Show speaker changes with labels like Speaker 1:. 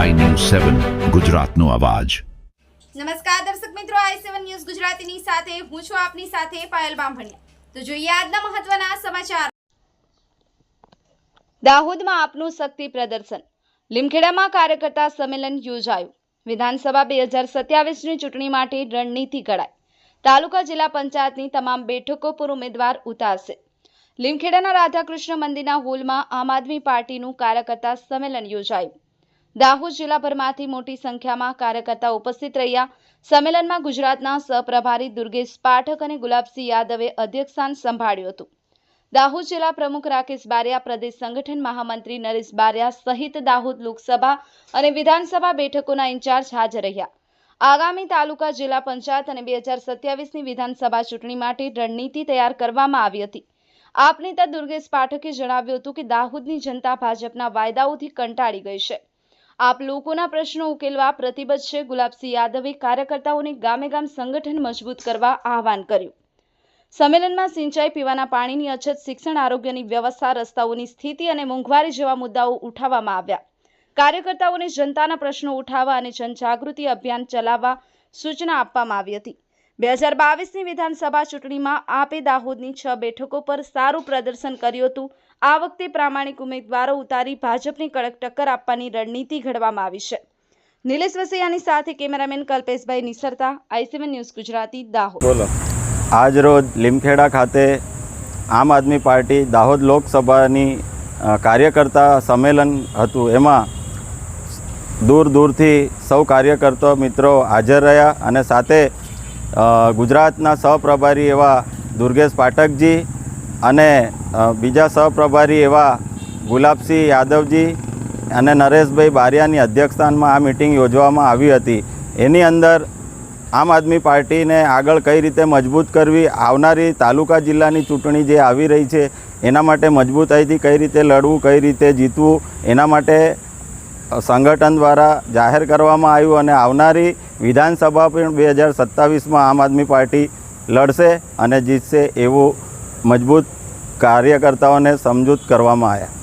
Speaker 1: સેવન ગુજરાતનો અવાજ.
Speaker 2: નમસ્કાર દર્શક મિત્રો આઈ સેવન ન્યૂઝ ગુજરાતીની સાથે, હું છું આપની સાથે પાયલ બામભણિયા. તો જોઈએ આજના મહત્વના સમાચાર. દાહોદમાં આપનું શક્તિ પ્રદર્શન. લીમખેડામાં કાર્યકર્તા સંમેલન યોજાયું. વિધાનસભા બે હજાર સત્યાવીસની ચૂંટણી માટે રણનીતિ ઘડાઈ. તાલુકા જિલ્લા પંચાયતની તમામ બેઠકો પર ઉમેદવાર ઉતારશે. લીમખેડાના રાધાકૃષ્ણ મંદિરના હોલમાં આમ આદમી પાર્ટીનું કાર્યકર્તા સંમેલન યોજાયું. દાહોદ જિલ્લાભરમાંથી મોટી સંખ્યામાં કાર્યકર્તા ઉપસ્થિત રહ્યા. સંમેલનમાં ગુજરાતના સહપ્રભારી દુર્ગેશ પાઠક અને ગુલાબસિંહ યાદવે અધ્યક્ષસ્થાન સંભાળ્યું હતું. દાહોદ જિલ્લા પ્રમુખ રાકેશ બારિયા, પ્રદેશ સંગઠન મહામંત્રી નરેશ બારિયા સહિત દાહોદ લોકસભા અને વિધાનસભા બેઠકોના ઇન્ચાર્જ હાજર રહ્યા. આગામી તાલુકા જિલ્લા પંચાયત અને બે હજાર સત્યાવીસની વિધાનસભા ચૂંટણી માટે રણનીતિ તૈયાર કરવામાં આવી હતી. આપ નેતા દુર્ગેશ પાઠકે જણાવ્યું હતું કે દાહોદની જનતા ભાજપના વાયદાઓથી કંટાળી ગઈ છે. આપ લોકોના પ્રશ્નો ઉકેલવા પ્રતિબદ્ધ છે. ગુલાબસિંહ યાદવે કાર્યકર્તાઓને ગામે ગામ સંગઠન મજબૂત કરવા આહવાન કર્યું. સંમેલનમાં સિંચાઈ પીવાના પાણીની અછત, શિક્ષણ, આરોગ્યની વ્યવસ્થા, રસ્તાઓની સ્થિતિ અને મોંઘવારી જેવા મુદ્દાઓ ઉઠાવવામાં આવ્યા. કાર્યકર્તાઓને જનતાના પ્રશ્નો ઉઠાવવા અને જનજાગૃતિ અભિયાન ચલાવવા સૂચના આપવામાં આવી હતી. બે હજાર બાવીસની વિધાનસભા ચૂંટણીમાં આપે દાહોદની છ બેઠકો પર સારું પ્રદર્શન કર્યું હતું. આ વખતે પ્રામાણિક ઉમેદવારો ઉતારી ભાજપની કડક ટક્કર આપવાની રણનીતિ ઘડવામાં આવી છે. નિલેશ વસૈયાની સાથે કેમેરામેન કલ્પેશભાઈ નિસરતા I C one news Gujarati, Dahod.
Speaker 3: બોલો. આજ રોજ લીમખેડા ખાતે આમ આદમી પાર્ટી દાહોદ લોકસભાની કાર્યકર્તા સંમેલન હતું. એમાં દૂર દૂરથી સૌ કાર્યકર્તા મિત્રો હાજર રહ્યા અને સાથે ગુજરાતના સહપ્રભારી એવા દુર્ગેશ પાઠકજી અને બીજા સહપ્રભારી એવા ગુલાબસિંહ યાદવજી અને નરેશભાઈ બારિયાની અધ્યક્ષસ્થાનમાં આ મિટિંગ યોજવામાં આવી હતી. એની અંદર આમ આદમી પાર્ટીને આગળ કઈ રીતે મજબૂત કરવી, આવનારી તાલુકા જિલ્લાની ચૂંટણી જે આવી રહી છે, એના માટે મજબૂતાઈથી કઈ રીતે લડવું, કઈ રીતે જીતવું, એના માટે સંગઠન દ્વારા જાહેર કરવામાં આવ્યું અને આવનારી વિધાનસભા પણ બે હજાર સત્તાવીસમાં આમ આદમી પાર્ટી લડશે અને જીતશે એવું મજબૂત કાર્યકર્તાઓને સમજૂત કરવામાં આવ્યા.